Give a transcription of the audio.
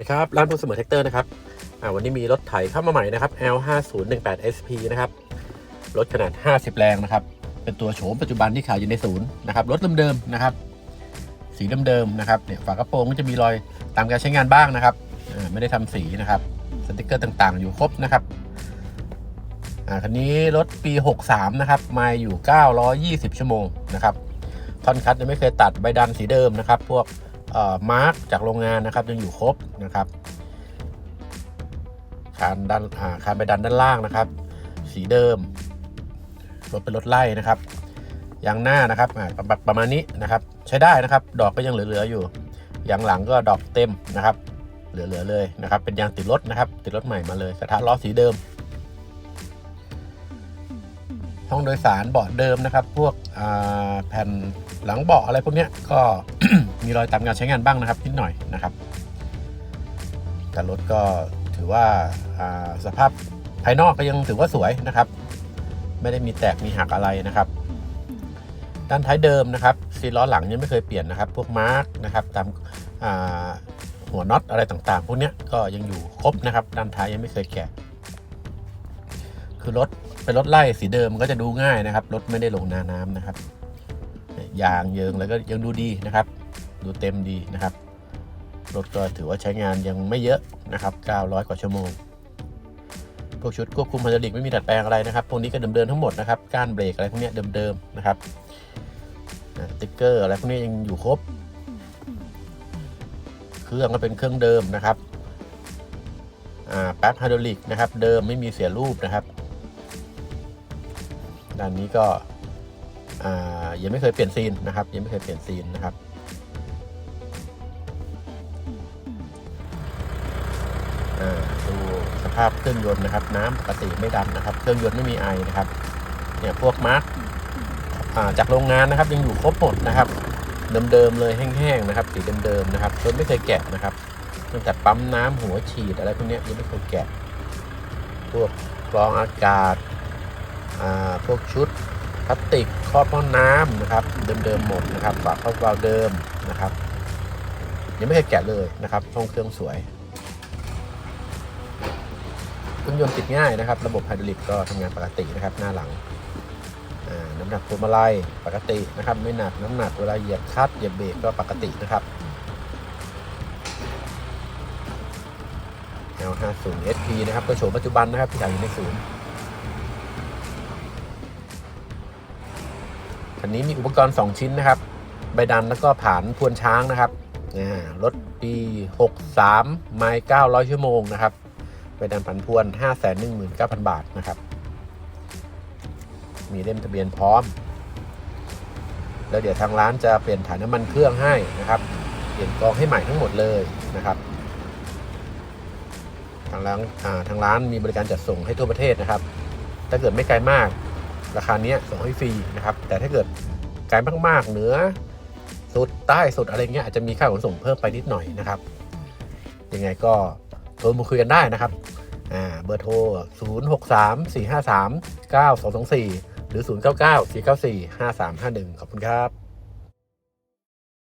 นะครับร้านพูเสมอแท็กเตอร์นะครับวันนี้มีรถไถเข้ามาใหม่นะครับ L5018 SP นะครับรถขนาด 50 แรงนะครับ เป็นตัวโฉมปัจจุบันที่ขายอยู่ในศูนย์นะครับรถเดิมๆนะครับ สีเดิมๆนะครับเนี่ยฝากระโปรงก็จะมีรอยตามการใช้งานบ้างนะครับไม่ได้ทำสีนะครับสติกเกอร์ต่างๆ อยู่ครบนะครับคันนี้รถปี 63 นะครับ มาอยู่ 920 ชั่วโมงนะครับท่อนคัดยังไม่เคยตัดใบดันสีเดิมนะครับ พวก มาร์กจากโรงงานนะครับยังอยู่ครบนะครับคานด้านคานไปดันด้านล่างนะครับ สีเดิมรถเป็นรถไล่นะครับยางหน้านะครับประประมาณนี้นะครับใช้ได้นะครับ ดอกก็ยังเหลือๆอยู่ยางหลังก็ดอกเต็มนะครับ เหลือๆเลยนะครับ เป็นยางติดรถนะครับ ติดรถใหม่มาเลยกระทะล้อสีเดิม ห้องโดยสารเบาะเดิมนะครับ พวกแผ่นหลังเบาะอะไรพวกนี้ก็ มีรอยตามการใช้งานบ้างนะครับนิดหน่อยนะครับ แต่รถก็ถือว่าาสภาพภายนอกก็ยังถือว่าสวยนะครับ ไม่ได้มีแตกมีหักอะไรนะครับ ด้านท้ายเดิมนะครับซีล้อหลังยังไม่เคยเปลี่ยนนะครับ พวกมาร์กนะครับตามาหัวน็อตอะไรต่างๆ พวกนี้ก็ยังอยู่ครบนะครับ ด้านท้ายยังไม่เคยแกะ คือรถเป็นรถไล่สีเดิมมันก็จะดูง่ายนะครับ รถไม่ได้ลงนาน้ำนะครับ ยางเยิงแล้วก็ยังดูดีนะครับ ดูเต็มดีนะครับ รถก็ถือว่าใช้งานยังไม่เยอะนะครับ 900 กว่าชั่วโมง พวกชุดควบคุมไฮดรอลิกไม่มีดัดแปลงอะไรนะครับ พวกนี้ก็เดิมๆทั้งหมดนะครับ ก้านเบรกอะไรพวกนี้ยเดิมๆนะครับสติ๊กเกอร์อะไรพวกนี้ยังอยู่ครบ เครื่องก็เป็นเครื่องเดิมนะครับแป๊บไฮดรอลิกนะครับ เดิมไม่มีเสียรูปนะครับ ด้านนี้ก็ยังไม่เคยเปลี่ยนซีนนะครับ ยังไม่เคยเปลี่ยนซีนนะครับ สภาพเครื่องยนต์นะครับ น้ำปกติไม่ดำนะครับ เครื่องยนต์ไม่มีไอนะครับเนี่ยพวกมาร์กจากโรงงานนะครับ ยังอยู่ครบหมดนะครับ เดิมๆเลยแห้งๆนะครับ สีเดิมๆนะครับรถไม่เคยแกะนะครับตั้งแต่ปั๊มน้ำหัวฉีดอะไรพวกนี้ยังไม่เคยแกะพวกกรองอากาศาพวกชุดพลาสติกครอบห้อน้ำนะครับ เดิมๆหมดนะครับฝาครอบวาล์วเดิมนะครับยังไม่เคยแกะเลยนะครับห้องเครื่องสวย เครื่องยนต์ติดง่ายนะครับ ระบบไฮดรอลิกก็ทำงานปกตินะครับ หน้าหลังน้ำหนักพวงมาลัยปกตินะครับ ไม่หนักน้ำหนักเวลาเหยียบคลัตช์เหยียบเบรกก็ปกตินะครับ L50 SP นะครับก็โฉมปัจจุบันนะครับที่ขายอยู่ในศูนย์คันนี้มีอุปกรณ์ 2 ชิ้นนะครับ ใบดันแล้วก็ผานทวนช้างนะครับรถปี 63 ไมล์900 ชั่วโมงนะครับ ใบดันผันพวน 519,000 บาทนะครับ มีเล่มทะเบียนพร้อม แล้วเดี๋ยวทางร้านจะเปลี่ยนถ่ายน้ำมันเครื่องให้นะครับ เปลี่ยนกรองให้ใหม่ทั้งหมดเลยนะครับ ทางร้านาทางร้านมีบริการจัดส่งให้ทั่วประเทศนะครับ ถ้าเกิดไม่ไกลมาก ราคาเนี้ยส่งให้ฟรีนะครับ แต่ถ้าเกิดไกลมากๆเหนือสุดใต้สุดอะไรเงี้ยอาจจะมีค่าขนส่งเพิ่มไปนิดหน่อยนะครับ ยังไงก็ โทรมาคุยกันได้นะครับอ่าเบอร์โทร 0 6 3 4 5 3 9 2 2 4 หรือ 0 9 9 4 9 4 5 3 5 1 ขอบคุณครับ